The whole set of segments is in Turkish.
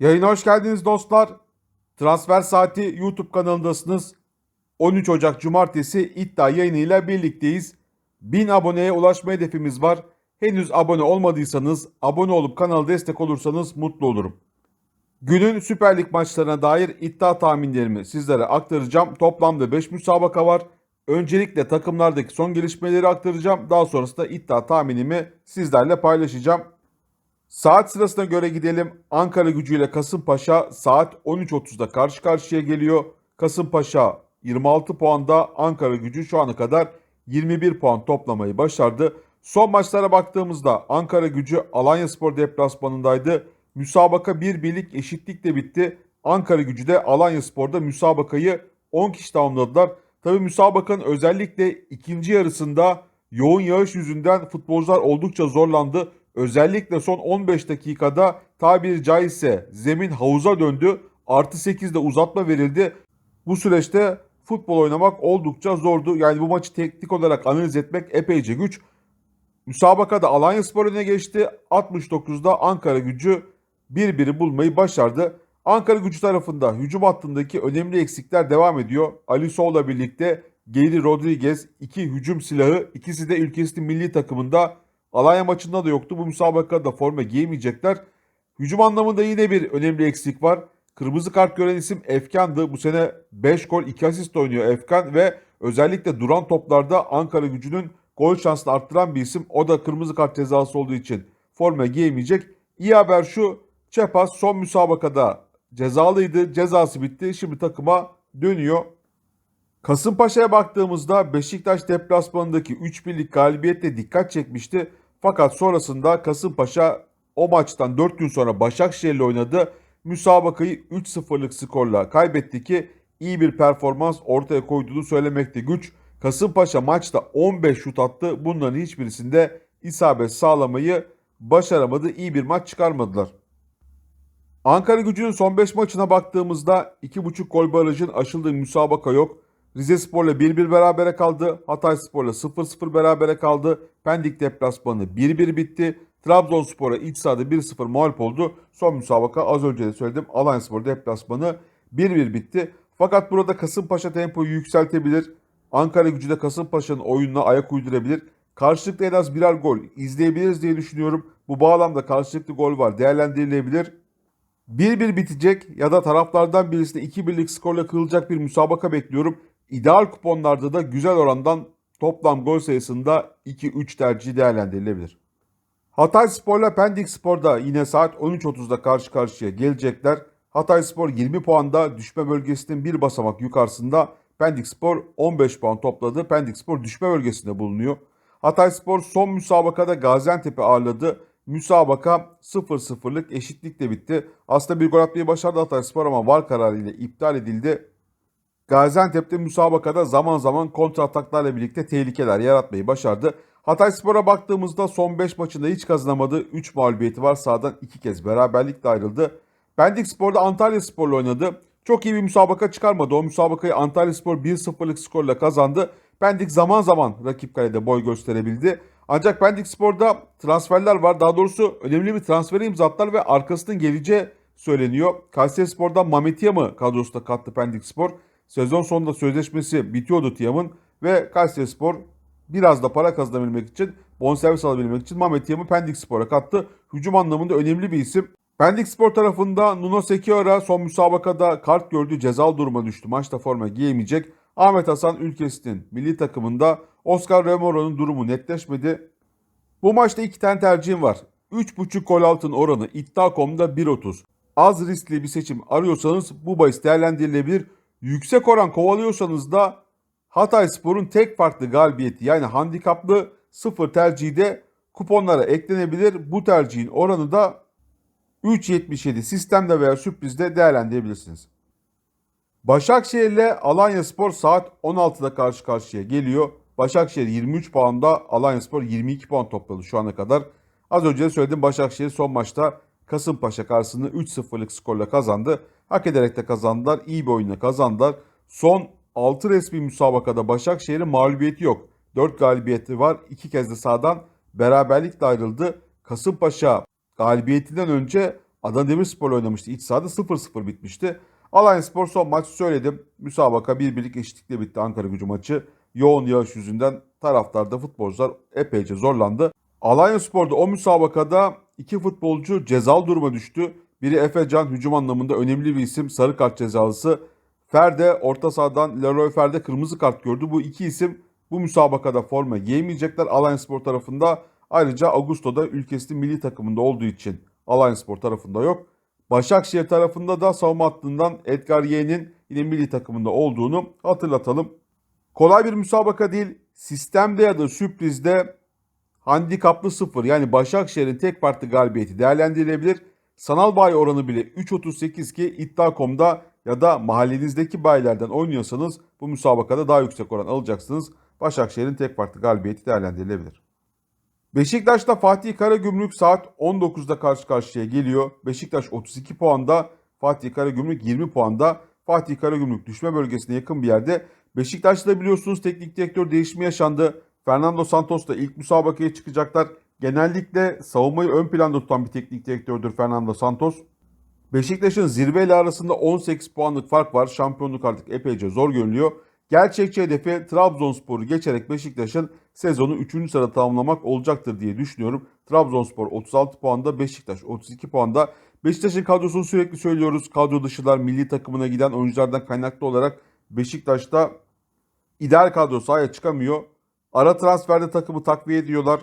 Yayına hoş geldiniz dostlar. Transfer Saati YouTube kanalındasınız. 13 Ocak Cumartesi iddia yayınıyla birlikteyiz. 1000 aboneye ulaşma hedefimiz var. Henüz abone olmadıysanız abone olup kanala destek olursanız mutlu olurum. Günün Süper Lig maçlarına dair iddia tahminlerimi sizlere aktaracağım. Toplamda 5 müsabaka var. Öncelikle takımlardaki son gelişmeleri aktaracağım. Daha sonrasında iddia tahminimi sizlerle paylaşacağım. Saat sırasına göre gidelim. Ankara gücüyle Kasımpaşa saat 13.30'da karşı karşıya geliyor. Kasımpaşa 26 puanda, Ankara gücü şu ana kadar 21 puan toplamayı başardı. Son maçlara baktığımızda Ankara gücü Alanya Spor deplasmanındaydı. Müsabaka bir birlik eşitlikle bitti. Ankara gücü de Alanya Spor'da müsabakayı 10 kişi tamamladılar. Tabi müsabakanın özellikle ikinci yarısında yoğun yağış yüzünden futbolcular oldukça zorlandı. Özellikle son 15 dakikada tabiri caizse zemin havuza döndü. Artı 8'de uzatma verildi. Bu süreçte futbol oynamak oldukça zordu. Yani bu maçı teknik olarak analiz etmek epeyce güç. Müsabakada Alanya Spor öne geçti. 69'da Ankara gücü 1-1'i bulmayı başardı. Ankara gücü tarafında hücum hattındaki önemli eksikler devam ediyor. Ali Soğ'la birlikte Geri Rodriguez iki hücum silahı ikisi de ülkesinin milli takımında Alanya maçında da yoktu. Bu müsabakada forma giyemeyecekler. Hücum anlamında yine bir önemli eksik var. Kırmızı kart gören isim Efkan'dı. Bu sene 5 gol 2 asist oynuyor Efkan ve özellikle duran toplarda Ankara gücünün gol şansını arttıran bir isim. O da kırmızı kart cezası olduğu için forma giyemeyecek. İyi haber şu. Çepas son müsabakada cezalıydı. Cezası bitti. Şimdi takıma dönüyor. Kasımpaşa'ya baktığımızda Beşiktaş deplasmanındaki 3 birlik galibiyetle dikkat çekmişti. Fakat sonrasında Kasımpaşa o maçtan 4 gün sonra Başakşehir'le oynadı. Müsabakayı 3-0'lık skorla kaybetti ki iyi bir performans ortaya koyduğunu söylemekte güç. Kasımpaşa maçta 15 şut attı. Bunların hiçbirisinde isabet sağlamayı başaramadı. İyi bir maç çıkarmadılar. Ankara gücünün son 5 maçına baktığımızda 2.5 gol barajın aşıldığı müsabaka yok. Rize Spor'la 1-1 berabere kaldı. Hatay Spor'la 0-0 berabere kaldı. Pendik deplasmanı 1-1 bitti. Trabzonspor'a iç sahada 1-0 mağlup oldu. Son müsabaka az önce de söyledim. Alanyaspor deplasmanı 1-1 bitti. Fakat burada Kasımpaşa tempoyu yükseltebilir. Ankara gücü de Kasımpaşa'nın oyununa ayak uydurabilir. Karşılıklı en az birer gol izleyebiliriz diye düşünüyorum. Bu bağlamda karşılıklı gol var değerlendirilebilir. 1-1 bitecek ya da taraflardan birisine 2-1'lik skorla kırılacak bir müsabaka bekliyorum. İdeal kuponlarda da güzel orandan toplam gol sayısında 2-3 tercihi değerlendirilebilir. Hatay Spor'la Pendik Spor'da yine saat 13.30'da karşı karşıya gelecekler. Hatay Spor 20 puanda düşme bölgesinin bir basamak yukarısında. Pendik Spor 15 puan topladı. Pendik Spor düşme bölgesinde bulunuyor. Hatay Spor son müsabakada Gaziantep'i ağırladı. Müsabaka 0-0'lık eşitlikle bitti. Aslında bir gol atmayı başardı Hatay Spor ama var kararıyla iptal edildi. Gaziantep'te müsabakada zaman zaman kontra ataklarla birlikte tehlikeler yaratmayı başardı. Hatay Spor'a baktığımızda son 5 maçında hiç kazanamadı. 3 mağlubiyeti var. Sağdan 2 kez beraberlikle ayrıldı. Pendik Spor'da Antalya Spor'la oynadı. Çok iyi bir müsabaka çıkarmadı. O müsabakayı Antalya Spor 1-0'lık skorla kazandı. Pendik zaman zaman rakip kalede boy gösterebildi. Ancak Pendik Spor'da transferler var. Daha doğrusu önemli bir transferi imza attılar ve arkasının geleceği söyleniyor. Kayseri Spor'dan Mehmet Yam'ı kadrosuna kattı Pendik Spor. Sezon sonunda sözleşmesi bitiyordu Tiam'ın ve Kayseri Spor biraz da para kazanabilmek için, bonservis alabilmek için Mehmet Yam'ı Pendik Spor'a kattı. Hücum anlamında önemli bir isim. Pendik Spor tarafında Nuno Sekiora son müsabakada kart gördü, cezalı duruma düştü. Maçta forma giyemeyecek. Ahmet Hasan ülkesinin milli takımında Oscar Remoro'nun durumu netleşmedi. Bu maçta iki tane tercihim var. 3.5 gol altın oranı iddia.com'da 1.30. Az riskli bir seçim arıyorsanız bu bahis değerlendirilebilir. Yüksek oran kovalıyorsanız da Hatay Spor'un tek farklı galibiyeti yani handikaplı sıfır tercihi de kuponlara eklenebilir. Bu tercihin oranı da 3.77 sistemde veya sürprizde değerlendirebilirsiniz. Başakşehir ile Alanya Spor saat 16'da karşı karşıya geliyor. Başakşehir 23 puanda, Alanya Spor 22 puan topladı şu ana kadar. Az önce de söyledim Başakşehir son maçta Kasımpaşa karşısında 3-0'lık skorla kazandı. Hak ederek de kazandılar. İyi bir oyunla kazandılar. Son 6 resmi müsabakada Başakşehir'in mağlubiyeti yok. 4 galibiyeti var. 2 kez de sahadan beraberlikle ayrıldı. Kasımpaşa galibiyetinden önce Adana Demirspor'la oynamıştı. İç sahada 0-0 bitmişti. Alanyaspor son maç söyledim. Müsabaka bir eşitlikle bitti Ankara gücü maçı. Yoğun yağış yüzünden taraftarda futbolcular epeyce zorlandı. Alanyaspor'da o müsabakada iki futbolcu cezalı duruma düştü. Biri Efe Can hücum anlamında önemli bir isim sarı kart cezalısı. Ferde orta sahadan Leroy Ferde kırmızı kart gördü. Bu iki isim bu müsabakada forma giyemeyecekler Alanyaspor tarafında. Ayrıca Augusto da ülkesinin milli takımında olduğu için Alanyaspor tarafında yok. Başakşehir tarafında da savunma hattından Edgar Yeğen'in yine milli takımında olduğunu hatırlatalım. Kolay bir müsabaka değil. Sistemde ya da sürprizde handikaplı sıfır yani Başakşehir'in tek parti galibiyeti değerlendirilebilir. Sanal bayi oranı bile 3.38 ki iddia.com'da ya da mahallenizdeki bayilerden oynuyorsanız bu müsabakada daha yüksek oran alacaksınız. Başakşehir'in tek parti galibiyeti değerlendirilebilir. Beşiktaş'ta Fatih Karagümrük saat 19'da karşı karşıya geliyor. Beşiktaş 32 puanda, Fatih Karagümrük 20 puanda. Fatih Karagümrük düşme bölgesine yakın bir yerde. Beşiktaş'ta biliyorsunuz teknik direktör değişimi yaşandı. Fernando Santos da ilk müsabakaya çıkacaklar. Genellikle savunmayı ön planda tutan bir teknik direktördür Fernando Santos. Beşiktaş'ın zirveyle arasında 18 puanlık fark var. Şampiyonluk artık epeyce zor görünüyor. Gerçekçi hedefi Trabzonspor'u geçerek Beşiktaş'ın sezonu 3. sırada tamamlamak olacaktır diye düşünüyorum. Trabzonspor 36 puanda, Beşiktaş 32 puanda. Beşiktaş'ın kadrosunu sürekli söylüyoruz. Kadro dışılar milli takımına giden oyunculardan kaynaklı olarak Beşiktaş'ta ideal kadro sahaya çıkamıyor. Ara transferde takımı takviye ediyorlar.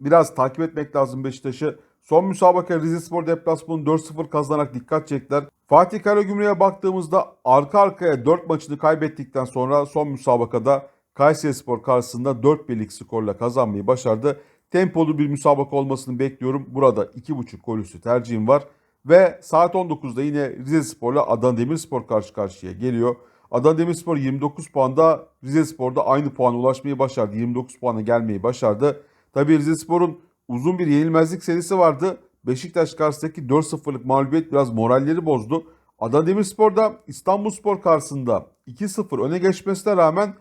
Biraz takip etmek lazım Beşiktaş'ı. Son müsabaka Rizespor deplasmanı 4-0 kazanarak dikkat çektiler. Fatih Karagümrük'e baktığımızda arka arkaya 4 maçını kaybettikten sonra son müsabakada Kayserispor karşısında 4 birlik skorla kazanmayı başardı. Tempolu bir müsabaka olmasını bekliyorum. Burada 2.5 gol üstü tercihim var. Ve saat 19'da yine Rizespor'la Adana Demirspor karşı karşıya geliyor. Adana Demirspor 29 puanda, Rizespor'da aynı puana ulaşmayı başardı. 29 puana gelmeyi başardı. Tabii Rizespor'un uzun bir yenilmezlik serisi vardı. Beşiktaş karşısındaki 4-0'lık mağlubiyet biraz moralleri bozdu. Adana Demirspor'da İstanbulspor karşısında 2-0 öne geçmesine rağmen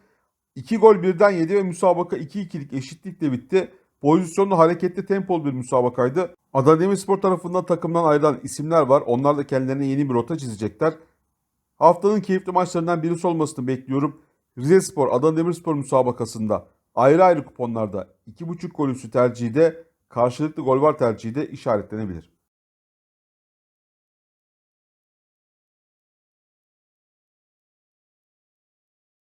2 gol birden yedi ve müsabaka 2-2'lik eşitlikle bitti. Pozisyonlu hareketli tempolu bir müsabakaydı. Adana Demirspor tarafından takımdan ayrılan isimler var. Onlar da kendilerine yeni bir rota çizecekler. Haftanın keyifli maçlarından birisi olmasını bekliyorum. Rizespor Adana Demirspor müsabakasında ayrı ayrı kuponlarda 2.5 gol üstü tercihi de karşılıklı gol var tercihi de işaretlenebilir.